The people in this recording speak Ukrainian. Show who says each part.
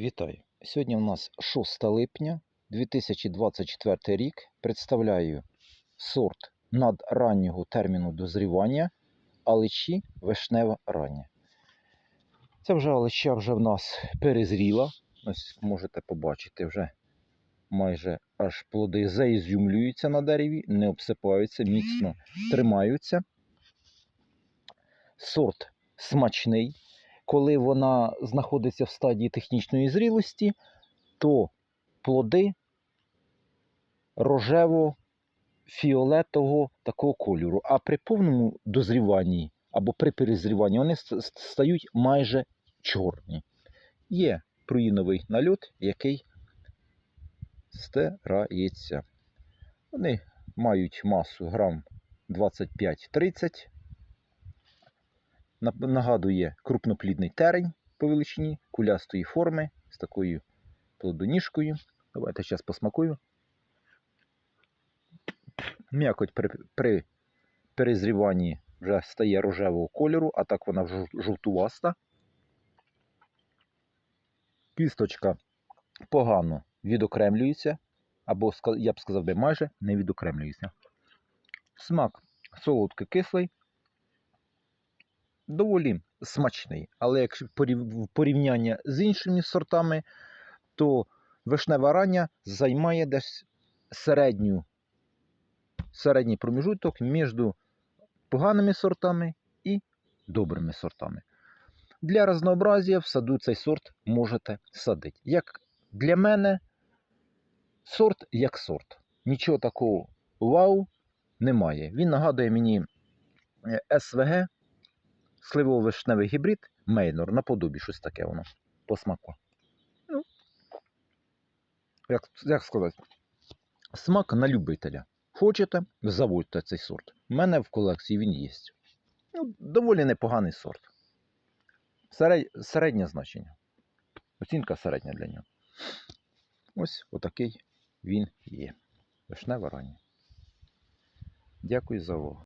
Speaker 1: Вітаю! Сьогодні у нас 6 липня 2024 рік. Представляю сорт надраннього терміну дозрівання алечі вишнева рання. Це вже алеча вже в нас перезріла. Ось можете побачити, вже майже аж плоди заізюмлюються на дереві, не обсипаються, міцно тримаються. Сорт смачний коли вона знаходиться в стадії технічної зрілості, то плоди рожево-фіолетового такого кольору. А при повному дозріванні або при перезріванні вони стають майже чорні. Є пруїновий нальот, який стирається. Вони мають масу грам 25-30. Нагадує крупноплідний терень по величині, кулястої форми з такою плодоніжкою. Давайте зараз посмакую. М'якоть при, при перезріванні вже стає рожевого кольору, а так вона жовтуваста. Кісточка погано відокремлюється, або я б сказав, би майже не відокремлюється. Смак солодко-кислий, доволі смачний. Але якщо в порівняння з іншими сортами, то вишнева рання займає десь середню, середній проміжуток між поганими сортами і добрими сортами. Для разнообразія в саду цей сорт можете садити. Як для мене, сорт як сорт. Нічого такого вау немає. Він нагадує мені е, СВГ сливово-вишневий гібрид Мейнор, наподобі щось таке воно по смаку. Ну, як, як сказати, смак на любителя. Хочете, заводьте цей сорт. У мене в колекції він є. Ну, доволі непоганий сорт. Серед, середнє значення. Оцінка середня для нього. Ось отакий він є. Вишнева рання. Дякую за увагу.